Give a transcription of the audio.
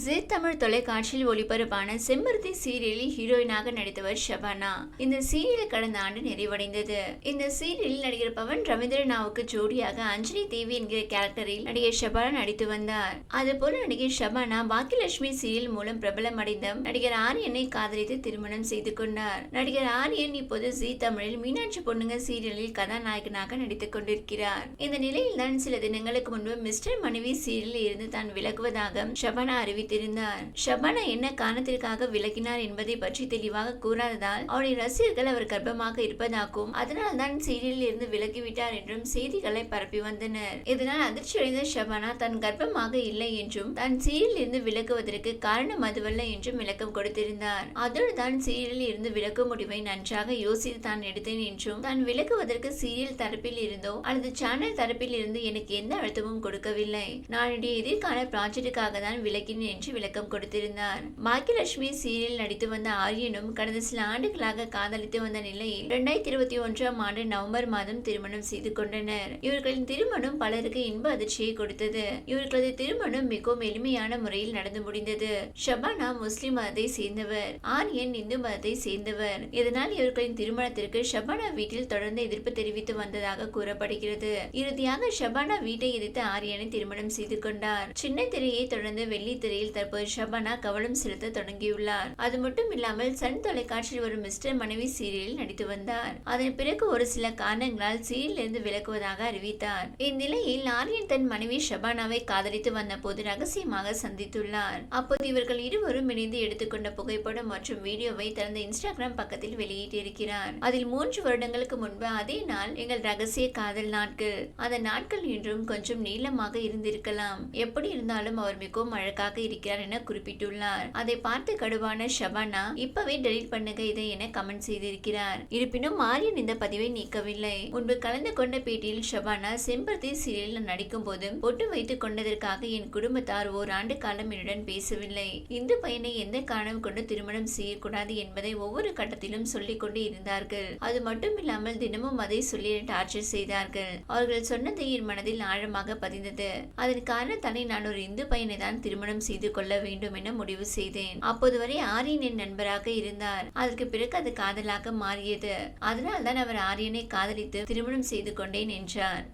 G Tamil தொலைக்காட்சியில் ஒளிபரப்பான செம்பருத்தி சீரியலில் ஹீரோயினாக நடித்தவர் ஷபானா. இந்த சீரியல் கடந்த ஆண்டு நிறைவடைந்தது. இந்த சீரியலில் நடிகர் பவன் ரவீந்திரனாவுக்கு ஜோடியாக அஞ்சலி தேவி என்கிற கேரக்டரில் நடிகர் ஷபானா நடித்து வந்தார். அதுபோல நடிகர் ஷபானா பாக்கியலட்சுமி சீரியல் மூலம் பிரபலம் அடைந்த நடிகர் ஆரியனை காதலித்து திருமணம் செய்து கொண்டார். நடிகர் ஆரியன் இப்போது ஜி தமிழில் மீனாட்சி பொண்ணுங்க சீரியலில் கதாநாயகனாக நடித்துக் கொண்டிருக்கிறார். இந்த நிலையில் தான் சில தினங்களுக்கு முன்பு மிஸ்டர் மனைவி சீரியலில் இருந்து தான் விலகுவதாக ஷபானா அறிவித்திருந்தார் ஷபானா என்ன காரணத்திற்காக விலகினார் என்பதை பற்றி தெளிவாக கூறாததால் அவருடைய ரசிகர்கள் அவர் கர்ப்பமாக இருப்பதாகவும் அதனால் தான் சீரியலில் இருந்து விலகிவிட்டார் என்றும் செய்திகளை பரப்பி வந்தனர். இதனால் அதிர்ச்சியடைந்த ஷபானா தன் கர்ப்பமாக இல்லை என்றும் தன் சீரியலில் இருந்து விலகுவதற்கு காரணம் அதுவல்ல என்றும் விளக்கம் கொடுத்திருந்தார். அதோடு தான் சீரியலில் இருந்து விலக்கும் முடிவை நன்றாக யோசித்து தான் எடுத்தேன் என்றும் தான் விலகுவதற்கு சீரியல் தரப்பில் இருந்தோ அல்லது சேனல் தரப்பில் இருந்து எனக்கு எந்த அழுத்தமும் கொடுக்கவில்லை. நான் என்னுடைய எதிர்கால ப்ராஜெக்டுக்காக தான் விலகினேன் என்று விளக்கம் கொடுத்திருந்தார். பாக்கியலட்சுமி சீரியல் நடித்து வந்த ஆரியனும் கடந்த சில ஆண்டுகளாக காதலித்து வந்த நிலையில் இரண்டாயிரத்தி இருபத்தி ஒன்றாம் ஆண்டு நவம்பர் மாதம் திருமணம் செய்து கொண்டனர். இவர்களின் திருமணம் பலருக்கு இன்ப அதிர்ச்சியை கொடுத்தது. இவர்களது திருமணம் மிகவும் எளிமையான முறையில் நடந்து முடிந்தது. ஷபானா முஸ்லிம் மதத்தை சேர்ந்தவர். ஆரியன் இந்து மதத்தை சேர்ந்தவர். இதனால் இவர்களின் திருமணத்திற்கு ஷபானா வீட்டில் தொடர்ந்து எதிர்ப்பு தெரிவித்து வந்ததாக கூறப்படுகிறது. இறுதியாக ஷபானா வீட்டை எதிர்த்து ஆரியனை திருமணம் செய்து கொண்டார். சின்ன திரையை தொடர்ந்து வெள்ளி திரையில் நிலையில் தற்போது ஷபானா கவனம் செலுத்த தொடங்கியுள்ளார். அது மட்டும் இல்லாமல் சன் தொலைக்காட்சியில் வரும் மிஸ்டர் மனைவி சீரியலில் நடித்து வந்தார். அதன் பிறகு ஒரு சில காரணங்களால் சீரியலில் இருந்து விலகுவதாக அறிவித்தார். இந்நிலையில் ஆரியன் தன் மனைவி ஷபானாவை காதலித்து வந்த போது ரகசியமாக சந்தித்துள்ளார். அப்போது இவர்கள் இருவரும் இணைந்து எடுத்துக்கொண்ட புகைப்படம் மற்றும் வீடியோவை தனது இன்ஸ்டாகிராம் பக்கத்தில் வெளியிட்டிருக்கிறார். அதில் மூன்று வருடங்களுக்கு முன்பு அதே நாள் எங்கள் ரகசிய காதல் நாட்கள். அந்த நாட்கள் இன்றும் கொஞ்சம் நீளமாக இருந்திருக்கலாம். எப்படி இருந்தாலும் அவர் மிகவும் அழகாக இருக்கிறார் என குறிப்பிட்டுள்ளார். அதை பார்த்து கடுவான ஷபானா இப்பவே டெலீட் பண்ணுங்க இதை என கமெண்ட் செய்திருக்கிறார். இருப்பினும் மாரியன் இந்த பதிவை நீக்கவில்லை. முன்பு கலந்து கொண்ட பேட்டியில் ஷபானா செம்பருத்தி சீரியலில் நடிக்கும் போது ஒட்டு வைத்துக் கொண்டதற்காக என் குடும்பத்தார் ஓராண்டு காலம் என்னுடன் பேசவில்லை. இந்து பையனை எந்த காரணம் கொண்டு திருமணம் செய்யக்கூடாது என்பதை ஒவ்வொரு கட்டத்திலும் சொல்லிக் கொண்டு இருந்தார்கள். அது மட்டுமில்லாமல் தினமும் அதை சொல்லி டார்ச்சர் செய்தார்கள். அவர்கள் சொன்னதை என் மனதில் ஆழமாக பதிந்தது. அதன் காரணத்தானே நான் ஒரு இந்து பையனை தான் திருமணம் செய்து செய்து கொள்ள வேண்டும் என முடிவு செய்தேன். அப்போது வரை ஆரியன் என் நண்பராக இருந்தார். அதற்கு பிறகு அது காதலாக மாறியது. அதனால் தான் அவர் ஆரியனை காதலித்து திருமணம் செய்து கொண்டேன் என்றார்.